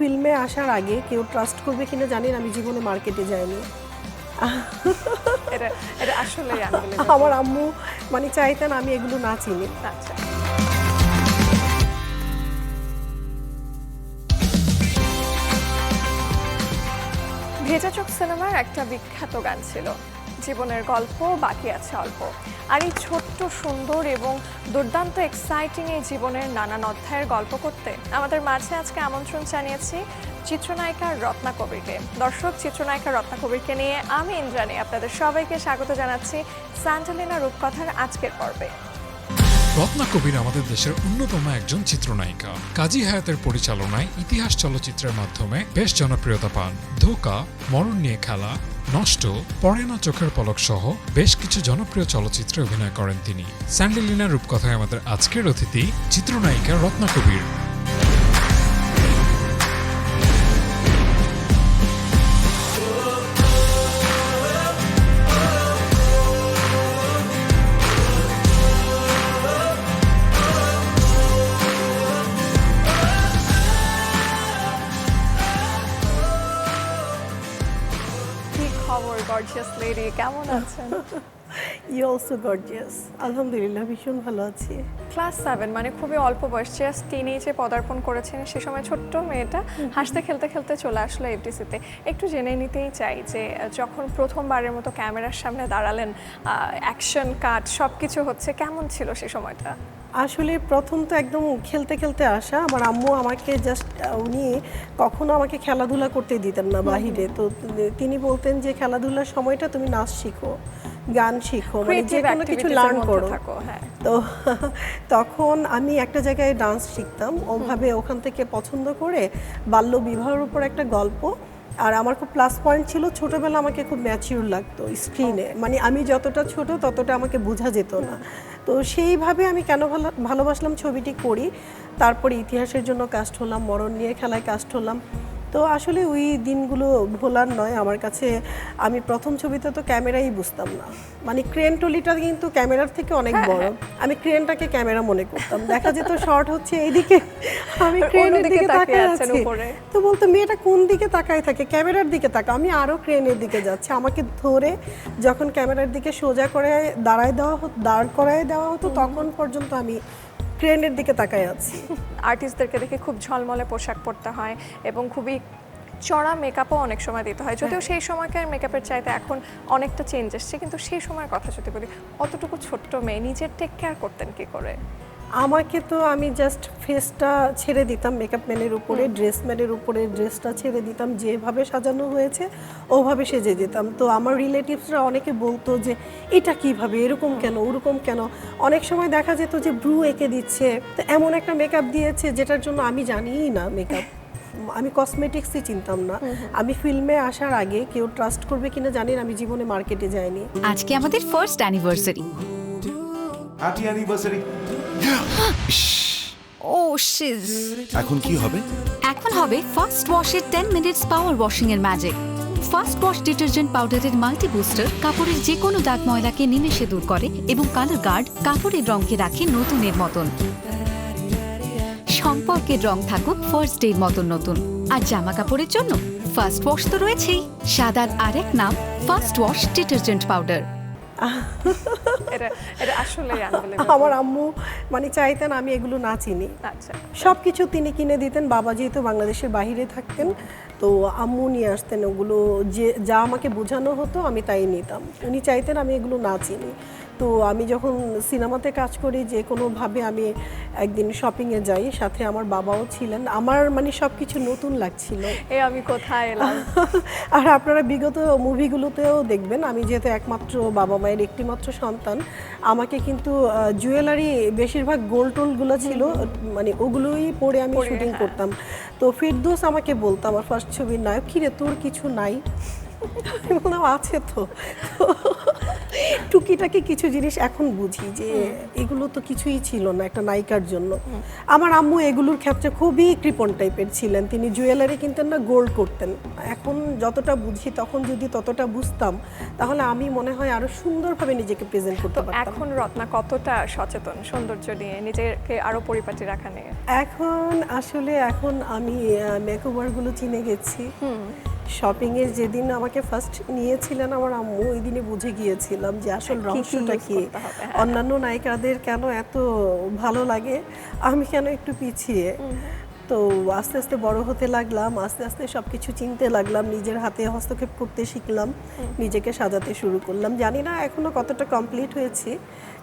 ফিল্মে আসার আগে কেউ ট্রাস্ট করবে কিনা জানি না আমি জীবনে মার্কেটে যাইনি। আমার আম্মু মানে চাইতেন আমি এগুলো না চিনি। আচ্ছা। ভেজা চোখ সিনেমার একটা বিখ্যাত গান ছিল। জীবনের গল্প, বাকি আছে অল্প। আর এই ছোট্ট, সুন্দর এবং দুর্দান্ত এক্সাইটিং এই জীবনের নানান অধ্যায়ের গল্প করতে আমাদের মাঝে আজকে আমন্ত্রণ জানিয়েছি চিত্রনায়িকা রত্না কবিরকে। দর্শক, চিত্রনায়িকা রত্না কবিরকে নিয়ে আমি ইন্দ্রাণী আপনাদের সবাইকে স্বাগত জানাচ্ছি স্যান্টালিনা রূপকথার আজকের পর্বে। রত্না কবির আমাদের দেশের অন্যতম একজন চিত্রনায়িকা। কাজী হায়াতের পরিচালনায় ইতিহাস চলচ্চিত্রের মাধ্যমে বেশ জনপ্রিয়তা পান। ধোকা, মরণ নিয়ে খেলা, নষ্ট, পড়ে না চোখের পলক সহ বেশ কিছু জনপ্রিয় চলচ্চিত্রে অভিনয় করেন তিনি। স্যান্ডেলিনা রূপকথায় আমাদের আজকের অতিথি চিত্রনায়িকা রত্না কবির কেমন আছেন? ইউ অলসো গর্জিয়াস আলহামদুলিল্লাহ ভীষণ ভালো আছি। ক্লাস সেভেন মানে খুবই অল্প বয়স জাস্ট টিনেজে পদার্পণ করেছেন। সে সময় ছোট্ট মেয়েটা হাসতে খেলতে খেলতে চলে আসলো এফডিসিতে একটু জেনে নিতেই চাই যে যখন প্রথমবারের মতো ক্যামেরার সামনে দাঁড়ালেন অ্যাকশন কাট সব কিছু হচ্ছে কেমন ছিল সে সময়টা? আসলে প্রথম তো একদম খেলতে খেলতে আসা আমার আম্মু আমাকে জাস্ট উনি কখনো আমাকে খেলাধুলা করতে দিতেন না বাহিরে। তো তিনি বলতেন যে খেলাধুলার সময়টা তুমি নাচ শিখো গান শিখো মানে যে কোনো কিছু লার্ন করো। হ্যাঁ। তো তখন আমি একটা জায়গায় ডান্স শিখতাম। ওভাবে ওখান থেকে পছন্দ করে বাল্য বিবাহের উপর একটা গল্প আর আমার খুব প্লাস পয়েন্ট ছিল ছোটবেলা আমাকে খুব ম্যাচিউর লাগতো স্ক্রিনে মানে আমি যতটা ছোট ততটা আমাকে বোঝা যেত না। তো সেইভাবে আমি কেন ভালো, ভালোবাসলাম ছবিটি করি? তারপরে ইতিহাসের জন্য কাস্ট হলাম, মরণ নিয়ে খেলায় কাস্ট হলাম। তো আসলে ওই দিনগুলো ভোলার নয় আমার কাছে আমি প্রথম ছবিতে তো ক্যামেরাই বুঝতাম না। মানে ক্রেন টলিটা কিন্তু ক্যামেরার থেকে অনেক বড়। আমি ক্রেনটাকে ক্যামেরা মনে করতাম। দেখা যেত শর্ট হচ্ছে এইদিকে আমি ক্রেনের দিকে তাকিয়ে তাকায় আছি। তো বলতো মেয়েটা কোন দিকে তাকায় থাকে? ক্যামেরার দিকে তাকা আমি আরও ক্রেনের দিকে যাচ্ছি। আমাকে ধরে যখন ক্যামেরার দিকে সোজা করে দাঁড়ায় দেওয়া হতো দাঁড় করায় দেওয়া হতো তখন পর্যন্ত আমি ক্রেনের দিকে তাকাই আছি। আর্টিস্টদেরকে দেখে খুব ঝলমলে পোশাক পরতে হয় এবং খুবই চড়া মেকআপও অনেক সময় দিতে হয়। যদিও সেই সময়কার মেকআপের চাইতে এখন অনেকটা চেঞ্জ এসছে কিন্তু সেই সময়ের কথা যদি বলি অতটুকু ছোট্ট মেয়ে নিজের টেক কেয়ার করতেন কী করে? আমাকে তো আমি জাস্ট ফেসটা ছেড়ে দিতাম মেকআপ ম্যানের উপরে ড্রেস ম্যানের উপরে ড্রেসটা ছেড়ে দিতাম যেভাবে সাজানো হয়েছে ওভাবে সেজে দিতাম। তো আমার রিলেটিভসরা অনেকে বলতো যে এটা কীভাবে? এরকম কেন? ওরকম কেন? অনেক সময় দেখা যেত যে ব্রু এঁকে দিচ্ছে তো এমন একটা মেকআপ দিয়েছে যেটার জন্য আমি জানিই না মেকআপ আমি কসমেটিক্সই চিনতাম না। আমি ফিল্মে আসার আগে কেউ ট্রাস্ট করবে কিনা জানি না আমি জীবনে মার্কেটে যাইনি। আজকে আমাদের ফার্স্ট অ্যানিভার্সারি হ্যাপি অ্যানিভার্সারি ও শিজ এখন কি হবে? এখন হবে ফার্স্ট ওয়াশের 10 মিনিটস পাওয়ার ওয়াশিং এর ম্যাজিক ফার্স্ট ওয়াশ ডিটারজেন্ট পাউডারের মাল্টি বুস্টার কাপড়ের যে কোনো দাগ ময়লাকে নিমেষে দূর করে এবং কালার গার্ড কাপড়ের রঙকে রাখে নতুনের মতন। সম্পর্কের রং থাকুক ফার্স্ট ডের মতন নতুন। আর জামা কাপড়ের জন্য ফার্স্ট ওয়াশ তো রয়েছেই। সাদার আরেক নাম ফার্স্ট ওয়াশ ডিটারজেন্ট পাউডার এটা এটা আসলে আমার আম্মু মানে চাইতেন আমি এগুলো না চিনি। আচ্ছা। সব কিছু তিনি কিনে দিতেন বাবা যেহেতু বাংলাদেশের বাইরে থাকতেন তো আম্মু নিয়ে আসতেন ওগুলো যে যা আমাকে বোঝানো হতো আমি তাই নিতাম। উনি চাইতেন আমি এগুলো না চিনি। তো আমি যখন সিনেমাতে কাজ করি যে কোনোভাবে আমি একদিন শপিংয়ে যাই সাথে আমার বাবাও ছিলেন। আমার মানে সব কিছু নতুন লাগছিল। এ আমি কোথায় এলাম? আর আপনারা বিগত মুভিগুলোতেও দেখবেন আমি যেহেতু একমাত্র বাবা মায়ের একটিমাত্র সন্তান আমাকে কিন্তু জুয়েলারি বেশিরভাগ গোল্ড টোলগুলো ছিল মানে ওগুলোই পরে আমি শুটিং হ্যাঁ। করতাম। তো ফিরদোস আমাকে বলতো আমার ফার্স্ট ছবির নায়ক কিরে তোর কিছু নাই? বললাম আছে তো। টুকিটাকি কিছু জিনিস এখন বুঝি যে এগুলো তো কিছুই ছিল না একটা নায়িকার জন্য। আমার আম্মু এগুলোর ক্ষেত্রে খুবই কৃপণ টাইপের ছিলেন। তিনি জুয়েলারি কিনতেন না গোল্ড করতেন। এখন যতটা বুঝি তখন যদি ততটা বুঝতাম তাহলে আমি মনে হয় আরও সুন্দরভাবে নিজেকে প্রেজেন্ট করতে পারতাম। এখন রত্না কতটা সচেতন সৌন্দর্য নিয়ে নিজেকে আরও পরিপাটি রাখা নিয়ে? এখন আসলে এখন আমি মেকওভারগুলো চিনে গেছি। শপিং এর যেদিন আমাকে ফার্স্ট নিয়েছিলেন আমার আম্মু ওই দিনে বুঝে গিয়েছিলাম যে আসল কি রহস্যটা কি। হ্যাঁ। অন্যান্য নায়িকাদের কেন এত ভালো লাগে? আমি কেন একটু পিছিয়ে? তো আস্তে আস্তে বড় হতে লাগলাম আস্তে আস্তে সব কিছু চিনতে লাগলাম নিজের হাতে হস্তক্ষেপ করতে শিখলাম নিজেকে সাজাতে শুরু করলাম। জানি না এখনও কতটা কমপ্লিট হয়েছি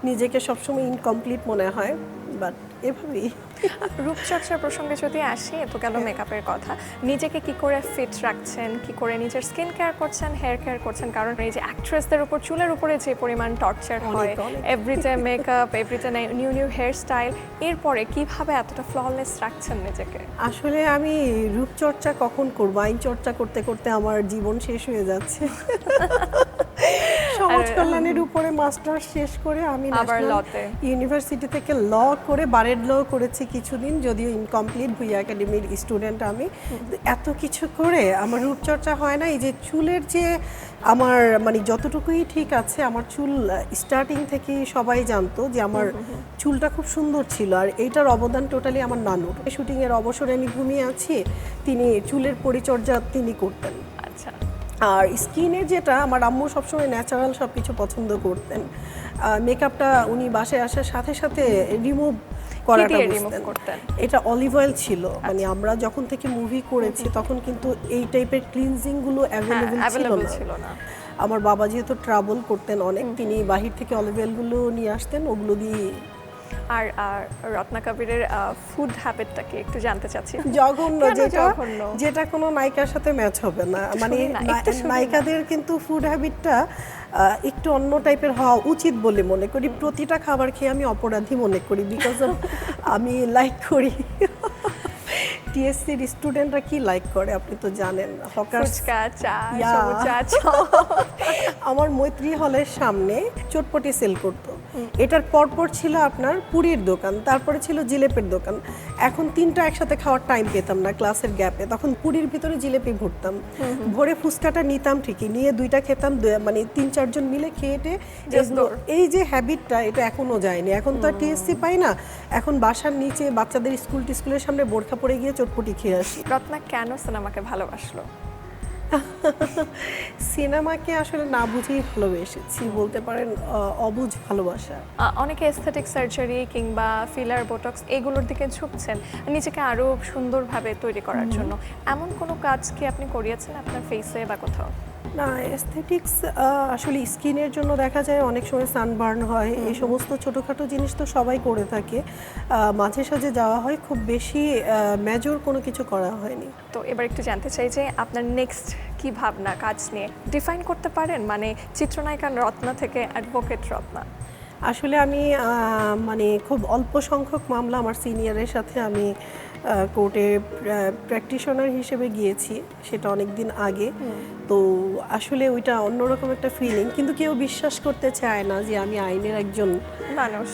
নিজেকে সবসময় ইনকমপ্লিট মনে হয় বাট এভাবেই। রূপচর্চার প্রসঙ্গে যদি আসি তো গেল মেকআপের কথা। নিজেকে কি করে ফিট রাখছেন? কি করে নিজের স্কিন কেয়ার করছেন হেয়ার কেয়ার করছেন? কারণ এই যে অ্যাক্ট্রেসদের উপর চুলের উপরে যে পরিমাণ টর্চার হয় everyday makeup everyday new new hair style এরপরে কীভাবে এতটা ফ্ললেস রাখছেন নিজেকে? আসলে আমি রূপচর্চা কখন করব? আইন চর্চা করতে করতে আমার জীবন শেষ হয়ে যাচ্ছে। কল্যাণের উপরে মাস্টার শেষ করে আমি। ইউনিভার্সিটি থেকে ল করে বারের ল করেছি কিছুদিন যদিও ইনকমপ্লিট ভুইয়া একাডেমির স্টুডেন্ট আমি। এত কিছু করে আমার রূপচর্চা হয় না এই যে চুলের যে আমার মানে যতটুকুই ঠিক আছে আমার চুল স্টার্টিং থেকে সবাই জানতো যে আমার চুলটা খুব সুন্দর ছিল আর এইটার অবদান টোটালি আমার নানুর। শুটিংয়ের অবসরে আমি ঘুমিয়ে আছি তিনি চুলের পরিচর্যা তিনি করতেন। আচ্ছা। আর স্কিনের যেটা আমার আম্মু সবসময় ন্যাচারাল সব কিছু পছন্দ করতেন। মেকআপটা উনি বাসায় আসার সাথে সাথে রিমুভ করাটা বুঝতেন। এটা অলিভ অয়েল ছিল। মানে আমরা যখন থেকে মুভি করেছি তখন কিন্তু এই টাইপের ক্লিনজিংগুলো হ্যাঁ অ্যাভেলেবল ছিল না। ছিল না। আমার বাবা যেহেতু ট্রাভেল করতেন অনেক তিনি বাহির থেকে অলিভ অয়েলগুলো নিয়ে আসতেন ওগুলো দিয়ে আর রত্না কবিরের ফুড হ্যাবিটটা কি একটু জানতে চাচ্ছি। জঘন্য যেটা? যেটা কোনো নায়িকার সাথে ম্যাচ হবে না। মানে। নায়িকাদের কিন্তু ফুড হ্যাবিটটা একটু অন্য টাইপের হওয়া উচিত বলে মনে করি। প্রতিটা খাবার খেয়ে আমি অপরাধী মনে করি বিকজ আমি লাইক করি। টিএসসির স্টুডেন্টরা কি লাইক করে আপনি তো জানেন। আমার মৈত্রী হলের সামনে চটপটি সেল করতো। এটার পরপর ছিল আপনার পুরীর দোকান তারপরে ছিল জিলেপের দোকান। এখন তিনটা একসাথে খাওয়ার টাইম পেতাম না ক্লাসের গ্যাপে তখন পুরীর ভিতরে জিলেপি ভরতাম। ভরে ফুচকাটা নিতাম ঠিকই নিয়ে দুইটা খেতাম মানে তিন চারজন মিলে খেয়ে টেয়ে Just এই যে হ্যাবিটটা এটা এখনও যায়নি। এখন তো আর টিএসসি পাই না। এখন বাসার নিচে বাচ্চাদের স্কুল টিস্কুলের সামনে বোরখা পরে গিয়ে চটপটি খেয়ে আসি। রত্না কেন সিনেমাকে ভালোবাসলো? সিনেমাকে আসলে না বুঝেই ভালোবেসেছি বলতে পারেন অবুজ অবুঝ ভালোবাসা অনেকে এস্থেটিক সার্জারি কিংবা ফিলার বোটক্স এগুলোর দিকে ঝুঁকছেন নিজেকে আরও সুন্দরভাবে তৈরি করার জন্য। এমন কোনো কাজ কি আপনি করিয়েছেন আপনার ফেসে বা কোথাও? না এস্থেটিক্স আসলে স্কিনের জন্য দেখা যায় অনেক সময় সানবার্ন হয়। এই সমস্ত ছোটোখাটো জিনিস তো সবাই করে থাকে। মাঝে সাঝে যাওয়া হয় খুব বেশি মেজর কোনো কিছু করা হয়নি। তো এবার একটু জানতে চাই যে আপনার নেক্সট কি ভাবনা কাজ নিয়ে? ডিফাইন করতে পারেন? মানে চিত্রনায়িকা রত্না থেকে অ্যাডভোকেট রত্না। আসলে আমি মানে খুব অল্প সংখ্যক মামলা আমার সিনিয়রের সাথে আমি কোর্টে প্র্যাকটিশনার হিসেবে গিয়েছি সেটা অনেক দিন আগে তো আসলে ওইটা অন্যরকম একটা ফিলিং কিন্তু কেউ বিশ্বাস করতে চায় না যে আমি আইনের একজন মানুষ।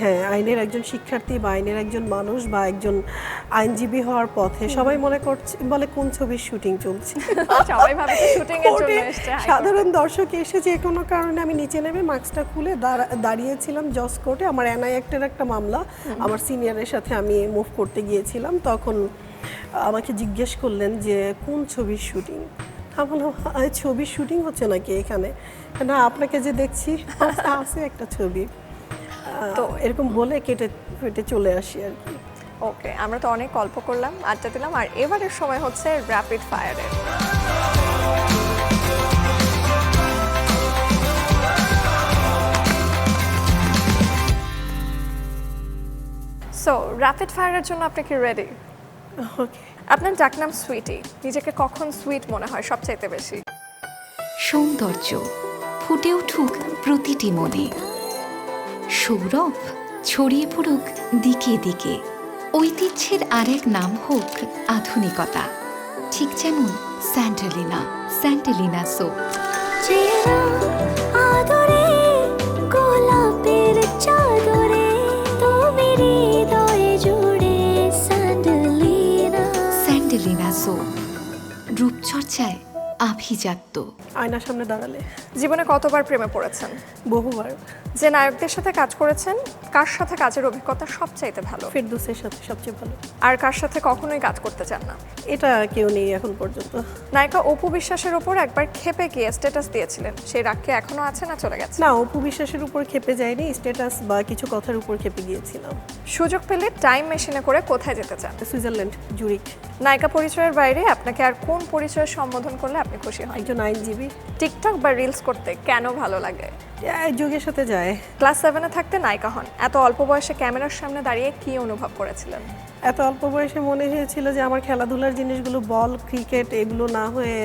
হ্যাঁ আইনের একজন শিক্ষার্থী বা আইনের একজন মানুষ বা একজন আইনজীবী হওয়ার পথে সবাই মনে করছে বলে কোন ছবির শুটিং চলছে। সাধারণ দর্শক এসে যে কোনো কারণে আমি নিচে নেমে মাস্কটা খুলে দাঁড়া- দাঁড়িয়েছিলাম জজ কোর্টে। আমার এনআই অ্যাক্টের একটা মামলা। আমার সিনিয়রের সাথে আমি মুভ করতে গিয়েছিলাম। তখন আমাকে জিজ্ঞেস করলেন যে কোন ছবির শুটিং? আমি বললাম "আহ, ছবির শুটিং হচ্ছে নাকি এখানে? না আপনাকে যে দেখছি আছে একটা ছবি। তো এরকম বলে কেটে কেটে চলে আসি আর কি। ওকে আমরা তো অনেক গল্প করলাম আড্ডা দিলাম। আর এবারের সময় হচ্ছে র্যাপিড ফায়ারের সো র্যাপিড ফায়ারের জন্য আপনি কি রেডি ওকে আপনার ডাকনাম সুইটি নিজেকে কখন সুইট মনে হয় সবচাইতে বেশি? সৌন্দর্য ফুটে উঠুক প্রতিটি মনে। সৌরভ ছড়িয়ে পড়ুক দিকে দিকে। ঐতিহ্যের আরেক নাম হোক আধুনিকতা। ঠিক যেমন স্যান্টালিনা স্যান্টালিনা সোপ সোপ রূপচর্চায় আভিজাত্য। আয়নার সামনে দাঁড়ালে। জীবনে কতবার প্রেমে পড়েছেন? বহুবার। যে নায়কদের সাথে কাজ করেছেন কার সাথে কাজের অভিজ্ঞতা সবচাইতে ভালো? ফেরদুসের সাথে সবচেয়ে ভালো। আর কার সাথে কখনোই কাজ করতে চান না? এটা কেউ নেই এখন পর্যন্ত। নায়িকা অপু বিশ্বাসের ওপর একবার খেপে গিয়ে স্ট্যাটাস দিয়েছিলেন। সেই রাগ কি এখনও আছে না চলে গেছে? না অপু বিশ্বাসের উপর খেপে যায়নি স্ট্যাটাস বা কিছু কথার উপর খেপে গিয়েছিলাম। সুযোগ পেলে টাইম মেশিনে করে কোথায় যেতে চান? সুইজারল্যান্ড জুরিক নায়িকা পরিচয়ের বাইরে আপনাকে আর কোন পরিচয় সম্বোধন করলে আপনি খুশি হন? একজন আইনজীবী। টিকটক বা রিলস করতে কেন ভালো লাগে? যুগের সাথে যায়। ক্লাস সেভেনে থাকতে নায়িকা হন। এত অল্প বয়সে ক্যামেরার সামনে দাঁড়িয়ে কি অনুভব করেছিলেন? এত অল্প বয়সে মনে হয়েছিল যে আমার খেলাধুলার জিনিসগুলো বল ক্রিকেট এগুলো না হয়ে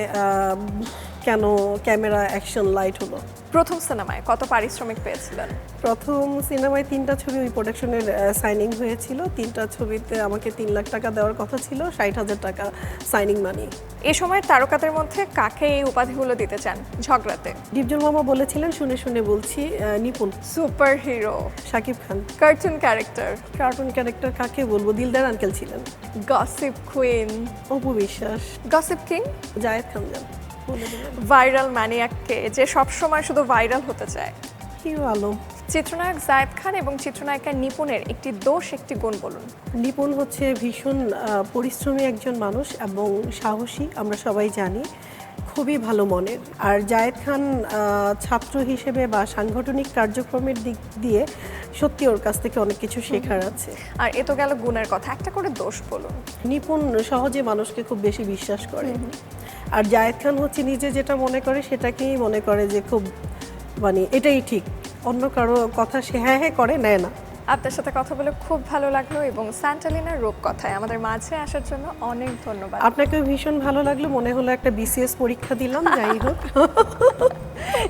কেন ক্যামেরা অ্যাকশন লাইট হলো? প্রথম সিনেমায় কত পারিশ্রমিক পেয়েছিলেন? প্রথম সিনেমায় তিনটা ছবি ওই প্রোডাকশনের সাইনিং হয়েছিল। তিনটা ছবিতে আমাকে তিন লাখ টাকা দেওয়ার কথা ছিল ষাট হাজার টাকা সাইনিং মানি এ সময়ের তারকাদের মধ্যে কাকে এই উপাধিগুলো দিতে চান ঝগড়াতে? ডিপজল মামা বলেছিলেন শুনে শুনে বলছি Nipun. Super hero Shakib Khan. Cartoon character cartoon character কাকে বলব? দিলদার আঙ্কেল ছিলেন। Gossip queen Apu Biswas. Gossip king Zayed Khan viral ম্যানিয়াককে যে সবসময় শুধু ভাইরাল হতে চায়। কি ভালো। চিত্রনায়ক জায়েদ খান এবং চিত্রনায়িকা নিপুণের একটি দোষ একটি গুণ বলুন। নিপুণ হচ্ছে ভীষণ আহ, পরিশ্রমী একজন মানুষ এবং সাহসী আমরা সবাই জানি। খুবই ভালো মনের। আর জায়েদ খান ছাত্র হিসেবে বা সাংগঠনিক কার্যক্রমের দিক দিয়ে সত্যি ওর কাছ থেকে অনেক কিছু শেখার আছে। আর এ তো গেল গুণের কথা। একটা করে দোষ বলুন। নিপুণ সহজে মানুষকে খুব বেশি বিশ্বাস করে। আর জায়েদ খান হচ্ছে নিজে যেটা মনে করে সেটাকেই মনে করে যে খুব মানে এটাই ঠিক। অন্য কারও কথা সে হ্যাঁ হ্যাঁ করে নেয় না। আপনার সাথে কথা বলে খুব ভালো লাগল এবং স্যান্টালিনার রূপকথায় আমাদের মাঝে আসার জন্য অনেক ধন্যবাদ। আপনাকেও ভীষণ ভালো লাগল মনে হলো একটা বিসিএস পরীক্ষা দিলাম যাই হোক।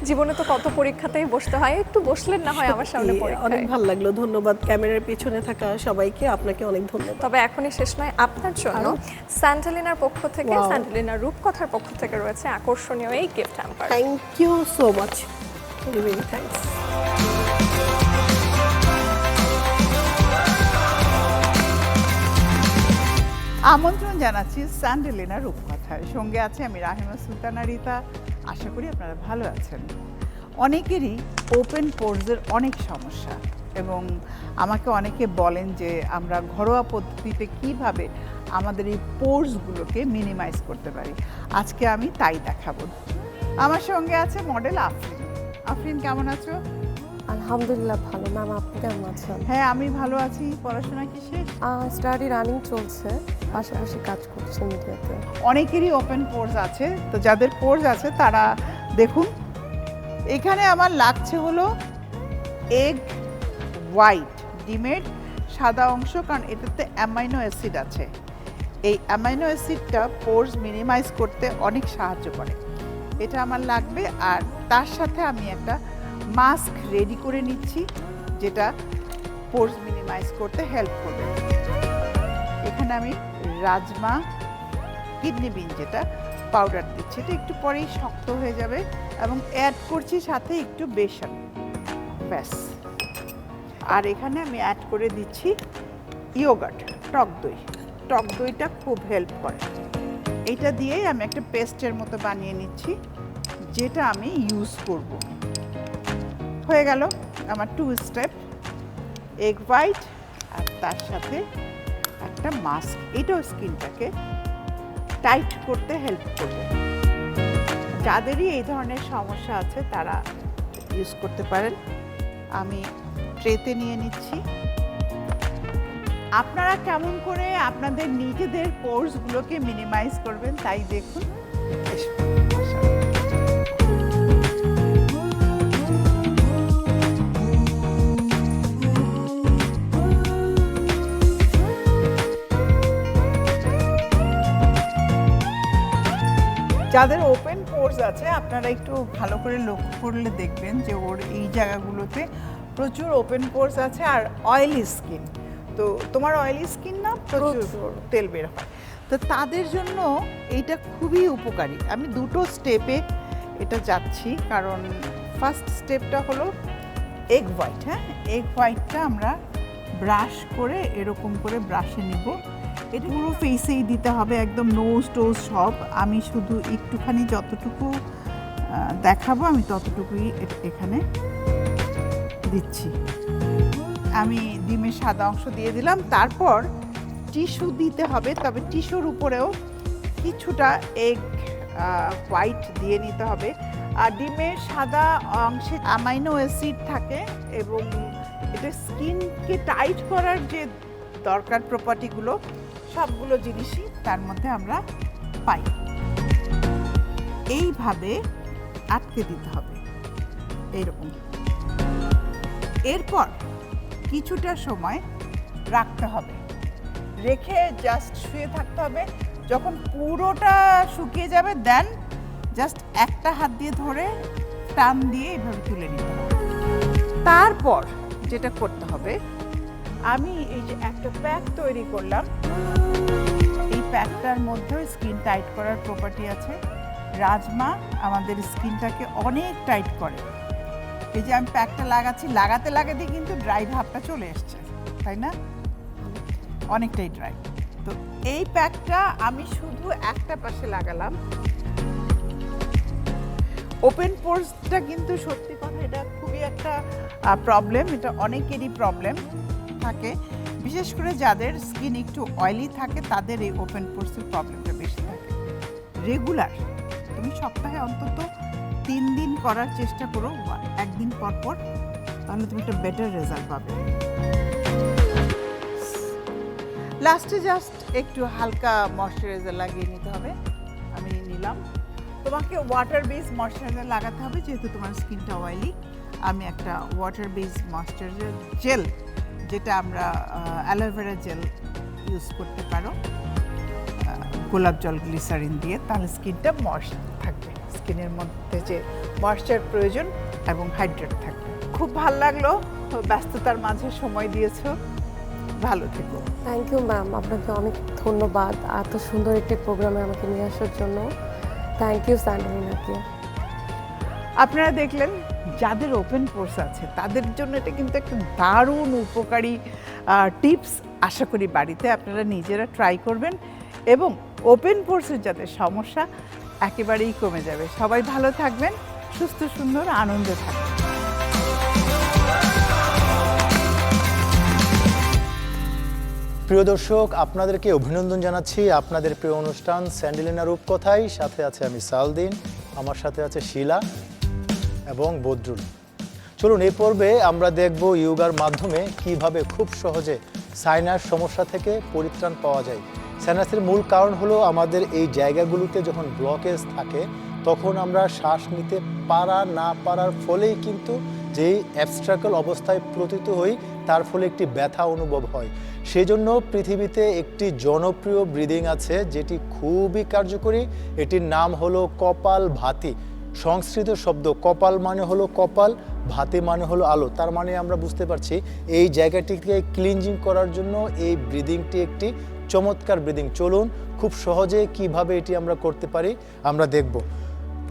জীবনে তো কত পরীক্ষাতেই বসতে হয় একটু বসলেন না হয় আমার সামনে অনেক ভালো লাগল ধন্যবাদ। ক্যামেরার পিছনে থাকা সবাইকে আপনাকে অনেক ধন্যবাদ। তবে এখনই শেষ নয় আপনার জন্য স্যান্টালিনার পক্ষ থেকে. স্যান্টালিনার রূপকথার পক্ষ থেকে রয়েছে আকর্ষণীয় এই gift hamper thank you so much thanks আমন্ত্রণ জানাচ্ছি স্যান্ডেলিনা রূপকথায় সঙ্গে আছে আমি রাহিমা সুলতানা রিতা। আশা করি আপনারা ভালো আছেন। অনেকেরই ওপেন পোর্সের অনেক সমস্যা এবং আমাকে অনেকে বলেন যে আমরা ঘরোয়া পদ্ধতিতে কীভাবে আমাদের এই পোর্সগুলোকে মিনিমাইজ করতে পারি। আজকে আমি তাই দেখাবো। আমার সঙ্গে আছে মডেল আফরিন। আফরিন, কেমন আছো? আলহামদুলিল্লাহ ভালো। ম্যাম আপনি কেমন আছেন? হ্যাঁ আমি ভালো আছি। পড়াশোনা কি শেষ? স্টাডি রানিং চলছে। পাশাপাশি কাজ করছে মিডিয়াতে অনেকেরই ওপেন পোর্স আছে। তো যাদের পোর্স আছে তারা দেখুন। এখানে আমার লাগছে হলো এগ হোয়াইট ডিমের সাদা অংশ কারণ এটাতে অ্যামাইনো অ্যাসিড আছে। এই অ্যামাইনো অ্যাসিডটা পোর্স মিনিমাইজ করতে অনেক সাহায্য করে। এটা আমার লাগবে আর তার সাথে আমি একটা মাস্ক রেডি করে নিচ্ছি, যেটা পোর্স মিনিমাইজ করতে হেল্প করবে। এখানে আমি রাজমা কিডনি বিন যেটা পাউডার দিচ্ছি, এটা একটু পরেই শক্ত হয়ে যাবে এবং অ্যাড করছি সাথে একটু বেসন। ব্যাস। আর এখানে আমি অ্যাড করে দিচ্ছি ইয়োগাট টক দই। টক দইটা খুব হেল্প করে। এটা দিয়েই আমি একটা পেস্টের মতো বানিয়ে নিচ্ছি, যেটা আমি ইউজ করব। হয়ে গেল আমার টু স্টেপ এগ হোয়াইট আর তার সাথে একটা মাস্ক এটাও স্কিনটাকে টাইট করতে হেল্প করবে। যাদেরই এই ধরনের সমস্যা আছে, তারা ইউজ করতে পারেন। আমি ট্রেতে নিয়ে নিচ্ছি। আপনারা কেমন করে আপনাদের নিজেদের কোর্সগুলোকে মিনিমাইজ করবেন, তাই দেখুন। যাদের ওপেন পোর্স আছে আপনারা একটু ভালো করে লক্ষ্য করলে দেখবেন যে ওর এই জায়গাগুলোতে প্রচুর ওপেন পোর্স আছে আর অয়েলি স্কিন তো তোমার অয়েলি স্কিন না? প্রচুর তেল বের হয়। তো তো তাদের জন্য এইটা খুবই উপকারী। আমি দুটো স্টেপে এটা যাচ্ছি কারণ ফার্স্ট স্টেপটা হলো এগ হোয়াইট হ্যাঁ? এগ হোয়াইটটা আমরা ব্রাশ করে এরকম করে ব্রাশে নিব। এটা পুরো ফেসেই দিতে হবে, একদম নোজ টোজ সব। আমি শুধু একটুখানি যতটুকু দেখাবো, আমি ততটুকুই এখানে দিচ্ছি। আমি ডিমের সাদা অংশ দিয়ে দিলাম। তারপর টিস্যু দিতে হবে, তবে টিস্যুর উপরেও কিছুটা এগ হোয়াইট দিয়ে নিতে হবে। আর ডিমের সাদা অংশে অ্যামাইনো অ্যাসিড থাকে এবং এটা স্কিনকে টাইট করার যে দরকার প্রপার্টিগুলো সবগুলো জিনিসই তার মধ্যে আমরা পাই। এইভাবে আটকে দিতে হবে। এইরকম এরপর কিছুটা সময় রাখতে হবে। রেখে জাস্ট শুয়ে থাকতে হবে। যখন পুরোটা শুকিয়ে যাবে দেন জাস্ট একটা হাত দিয়ে ধরে টান দিয়ে এইভাবে তুলে নিতে হবে। তারপর যেটা করতে হবে আমি এই যে একটা প্যাক তৈরি করলাম। এই প্যাকটার মধ্যেও স্কিন টাইট করার প্রপার্টি আছে। রাজমা আমাদের স্কিনটাকে অনেক টাইট করে। এই যে আমি প্যাকটা লাগাচ্ছি, লাগাতে লাগাতে কিন্তু ড্রাই ভাবটা চলে এসছে, তাই না? অনেকটাই ড্রাই তো এই প্যাকটা আমি শুধু একটা পাশে লাগালাম। ওপেন পোর্সটা কিন্তু সত্যি কথা, এটা খুবই একটা প্রবলেম এটা অনেকেরই প্রবলেম থাকে, বিশেষ করে যাদের স্কিন একটু অয়েলি থাকে, তাদের এই ওপেন পোর্সের প্রবলেমটা বেশি থাকে। রেগুলার তুমি সপ্তাহে অন্তত তিন দিন করার চেষ্টা করো একদিন পর পর, তাহলে তুমি একটা বেটার রেজাল্ট পাবে। লাস্টে জাস্ট একটু হালকা ময়শ্চারাইজার লাগিয়ে নিতে হবে। আমি নিলাম। তোমাকে ওয়াটার বেস ময়শ্চারাইজার লাগাতে হবে, যেহেতু তোমার স্কিনটা অয়েলি আমি একটা ওয়াটার বেস ময়শ্চারাইজার জেল যেটা আমরা অ্যালোভেরা জেল ইউজ করতে পারো। গোলাপ জল গ্লিসারিন দিয়ে। তাহলে স্কিনটা ময়শ্চার থাকবে। স্কিনের মধ্যে যে ময়শ্চার প্রয়োজন এবং হাইড্রেট থাকবে। খুব ভালো লাগল। ব্যস্ততার মাঝে সময় দিয়েছ। ভালো থেকো। থ্যাংক ইউ ম্যাম আপনাকে অনেক ধন্যবাদ এত সুন্দর একটি প্রোগ্রামে আমাকে নিয়ে আসার জন্য। থ্যাংক ইউ স্যান্ডারিনাকে আপনারা দেখলেন যাদের ওপেন কোর্স আছে, তাদের জন্য এটা কিন্তু একটা দারুণ উপকারী টিপস আশা করি বাড়িতে আপনারা নিজেরা ট্রাই করবেন এবং ওপেন কোর্সের যাদের সমস্যা একেবারেই কমে যাবে। সবাই ভালো থাকবেন, সুস্থ, সুন্দর, আনন্দে থাকবেন প্রিয় দর্শক, আপনাদেরকে অভিনন্দন জানাচ্ছি। আপনাদের প্রিয় অনুষ্ঠান স্যান্ডেলিনা রূপকথায়। সাথে আছে আমি সালদিন, আমার সাথে আছে শিলা। এবং বদরুল। চলুন, এই পর্বে আমরা দেখব ইয়োগার মাধ্যমে কীভাবে খুব সহজে সাইনাস সমস্যা থেকে পরিত্রাণ পাওয়া যায়। সাইনাসের মূল কারণ হলো আমাদের এই জায়গাগুলোতে যখন ব্লকেজ থাকে, তখন আমরা শ্বাস নিতে পারা না পারার ফলেই কিন্তু যেই অ্যাবস্ট্রাকল অবস্থায় প্রতীত হই, তার ফলে একটি ব্যথা অনুভব হয়। সেই জন্য পৃথিবীতে একটি জনপ্রিয় ব্রিদিং আছে, যেটি খুবই কার্যকরী। এটির নাম হলো কপাল ভাতি। সংস্কৃত শব্দ কপাল মানে হলো কপাল, ভাতে মানে হলো আলো। তার মানে আমরা বুঝতে পারছি এই জায়গাটিকে ক্লিনজিং করার জন্য এই ব্রিদিংটি একটি চমৎকার ব্রিদিং চলুন খুব সহজে কীভাবে এটি আমরা করতে পারি, আমরা দেখব।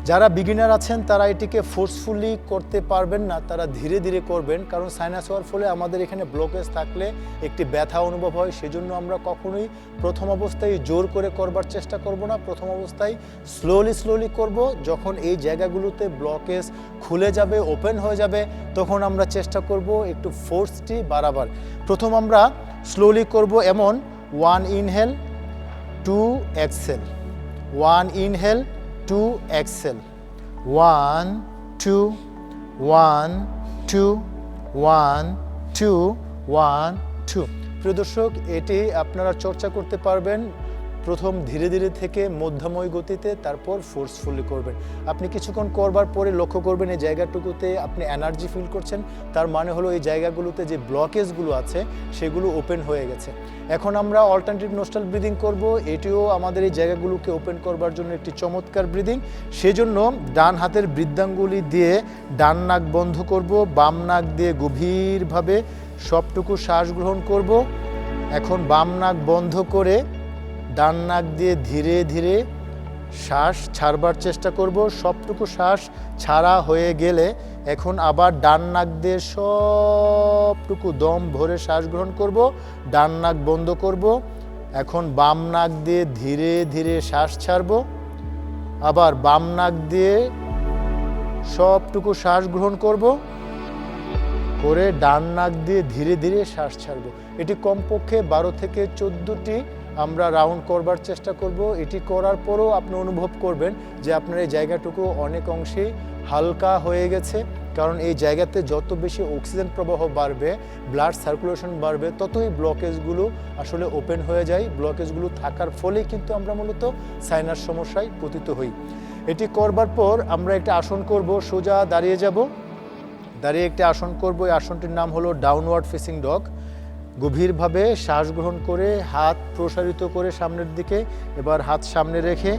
যারা বিগিনার আছেন, তারা এটিকে ফোর্সফুলি করতে পারবেন না, তারা ধীরে ধীরে করবেন। কারণ সাইনাস হওয়ার ফলে আমাদের এখানে ব্লকেজ থাকলে একটি ব্যথা অনুভব হয়। সেজন্য আমরা কখনোই প্রথম অবস্থায় জোর করে করবার চেষ্টা করব না। প্রথম অবস্থায় স্লোলি স্লোলি করব। যখন এই জায়গাগুলোতে ব্লকেজ খুলে যাবে ওপেন হয়ে যাবে, তখন আমরা চেষ্টা করব একটু ফোর্সটি বাড়াবার। প্রথম আমরা স্লোলি করব এমন one inhale two exhale one inhale two exhale one two one two one two one two প্রিয় দর্শক, এটি আপনারা চর্চা করতে পারবেন প্রথম ধীরে ধীরে থেকে মধ্যময় গতিতে তারপর ফোর্সফুলি করবেন। আপনি কিছুক্ষণ করবার পরে লক্ষ্য করবেন এই জায়গাটুকুতে আপনি এনার্জি ফিল করছেন, তার মানে হলো এই জায়গাগুলোতে যে ব্লকেজগুলো আছে, সেগুলো ওপেন হয়ে গেছে। এখন আমরা অল্টারনেটিভ নোস্টাল ব্রিদিং করব, এটিও আমাদের এই জায়গাগুলোকে ওপেন করবার জন্য একটি চমৎকার ব্রিদিং সেজন্য ডান হাতের বৃদ্ধাঙ্গুলি দিয়ে ডান নাক বন্ধ করব, বাম নাক দিয়ে গভীরভাবে সবটুকু শ্বাস গ্রহণ করব। এখন বাম নাক বন্ধ করে ডান নাক দিয়ে ধীরে ধীরে শ্বাস ছাড়বার চেষ্টা করব। সবটুকু শ্বাস ছাড়া হয়ে গেলে এখন আবার ডান নাক দিয়ে সবটুকু দম ভরে শ্বাস গ্রহণ করব, ডান নাক বন্ধ করব, এখন বাম নাক দিয়ে ধীরে ধীরে শ্বাস ছাড়ব, আবার বাম নাক দিয়ে সবটুকু শ্বাস গ্রহণ করব, করে ডান নাক দিয়ে ধীরে ধীরে শ্বাস ছাড়ব। এটি কমপক্ষে বারো থেকে চোদ্দোটি আমরা রাউন্ড করবার চেষ্টা করব। এটি করার পরও আপনি অনুভব করবেন যে আপনার এই জায়গাটুকু অনেক অংশেই হালকা হয়ে গেছে। কারণ এই জায়গাতে যত বেশি অক্সিজেন প্রবাহ বাড়বে, ব্লাড সার্কুলেশন বাড়বে, ততই ব্লকেজগুলো আসলে ওপেন হয়ে যায়। ব্লকেজগুলো থাকার ফলেই কিন্তু আমরা মূলত সাইনাস সমস্যায় পতিত হই। এটি করবার পর আমরা একটা আসন করব, সোজা দাঁড়িয়ে যাব। দাঁড়িয়ে একটি আসন করব। এই আসনটির নাম হলো ডাউনওয়ার্ড ফেসিং ডগ। গভীরভাবে শ্বাস গ্রহণ করে হাত প্রসারিত করে সামনের দিকে এবার হাত সামনে রেখে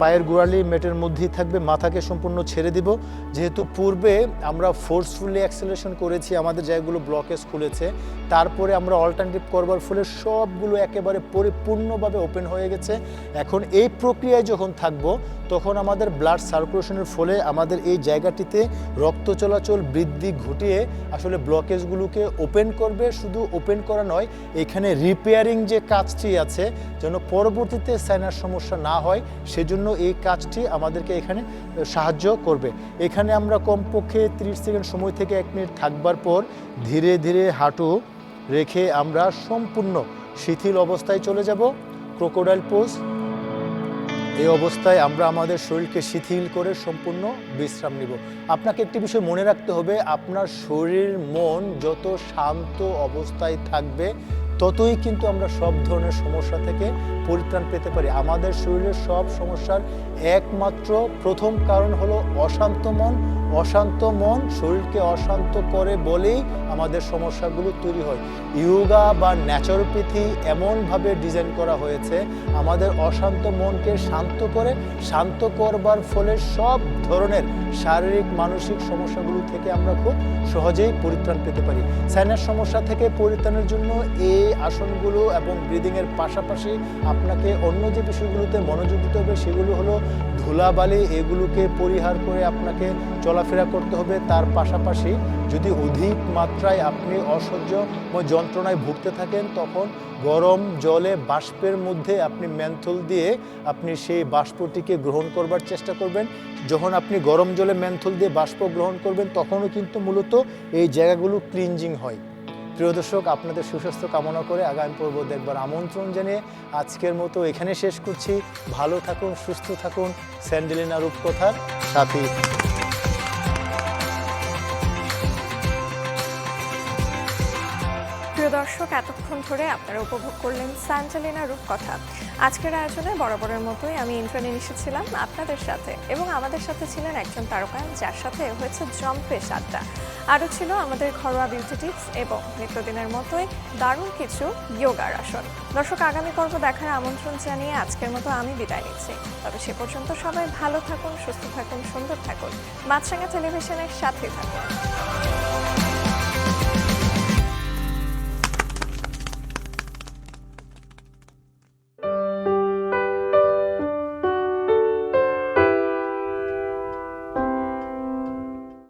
পায়ের গোড়ালি মেটের মধ্যেই থাকবে, মাথাকে সম্পূর্ণ ছেড়ে দিব। যেহেতু পূর্বে আমরা ফোর্সফুলি অ্যাক্সেলেশন করেছি, আমাদের জায়গাগুলো ব্লকেজ খুলেছে, তারপরে আমরা অল্টারনেটিভ করবার ফলে সবগুলো একেবারে পরিপূর্ণভাবে ওপেন হয়ে গেছে। এখন এই প্রক্রিয়ায় যখন থাকব, তখন আমাদের ব্লাড সার্কুলেশনের ফলে আমাদের এই জায়গাটিতে রক্ত চলাচল বৃদ্ধি ঘটিয়ে আসলে ব্লকেজগুলোকে ওপেন করবে। শুধু ওপেন করা নয়, এখানে রিপেয়ারিং যে কাজটি আছে, যেন পরবর্তীতে সাইনাস সমস্যা না হয়, সেজন্য এই কাজটি আমাদেরকে এখানে সাহায্য করবে। এখানে আমরা কমপক্ষে 30 সেকেন্ড সময় থেকে এক মিনিট থাকবার পর ধীরে ধীরে হাঁটু রেখে আমরা সম্পূর্ণ শিথিল অবস্থায় চলে যাব। ক্রোকোডাইল পোজ এই অবস্থায় আমরা আমাদের শরীরকে শিথিল করে সম্পূর্ণ বিশ্রাম নিব। আপনাকে একটি বিষয় মনে রাখতে হবে, আপনার শরীর মন যত শান্ত অবস্থায় থাকবে ততই কিন্তু আমরা সব ধরনের সমস্যা থেকে পরিত্রাণ পেতে পারি। আমাদের শরীরের সব সমস্যার একমাত্র প্রথম কারণ হলো অশান্ত মন। অশান্ত মন শরীরকে অশান্ত করে বলেই আমাদের সমস্যাগুলো তৈরি হয়। ইয়োগা বা ন্যাচারোপ্যাথি এমনভাবে ডিজাইন করা হয়েছে, আমাদের অশান্ত মনকে শান্ত করে, শান্ত করবার ফলে সব ধরনের শারীরিক, মানসিক সমস্যাগুলো থেকে আমরা খুব সহজেই পরিত্রাণ পেতে পারি। সাইনাস সমস্যা থেকে পরিত্রাণের জন্য এই আসনগুলো এবং ব্রিদিংয়ের পাশাপাশি আপনাকে অন্য যে বিষয়গুলোতে মনোযোগ দিতে হবে সেগুলো হলো ধুলাবালি এগুলোকে পরিহার করে আপনাকে চলাফেরা করতে হবে। তার পাশাপাশি যদি অধিক মাত্রায় আপনি অসহ্যময় যন্ত্রণায় ভুগতে থাকেন, তখন গরম জলে বাষ্পের মধ্যে আপনি ম্যান্থল দিয়ে আপনি সেই বাষ্পটিকে গ্রহণ করবার চেষ্টা করবেন। যখন আপনি গরম জলে ম্যান্থল দিয়ে বাষ্প গ্রহণ করবেন, তখনও কিন্তু মূলত এই জায়গাগুলো ক্লিনজিং হয়। প্রিয় দর্শক, আপনাদের সুস্বাস্থ্য কামনা করে আগামী পর্ব দেখবার আমন্ত্রণ জানিয়ে আজকের মতো এখানে শেষ করছি। ভালো থাকুন, সুস্থ থাকুন। স্যান্ডেলিনা রূপকথার সাথী। প্রিয় দর্শক, এতক্ষণ ধরে আপনারা উপভোগ করলেন স্যান্টালিনা রূপকথা। আজকের আয়োজনে বরাবরের মতোই আমি ইন্দ্রাণী এসেছিলাম আপনাদের সাথে এবং আমাদের সাথে ছিলেন একজন তারকা যার সাথে হয়েছে জম্পে সাতটা আরও ছিল আমাদের ঘরোয়া বিউটি টিপস এবং নিত্যদিনের মতোই দারুণ কিছু যোগার আসন। দর্শক, আগামী পর্ব দেখার আমন্ত্রণ জানিয়ে আজকের মতো আমি বিদায় নিচ্ছি। তবে সে পর্যন্ত সবাই ভালো থাকুন, সুস্থ থাকুন, সুন্দর থাকুন। মাছরাঙা টেলিভিশনের সাথে থাকুন।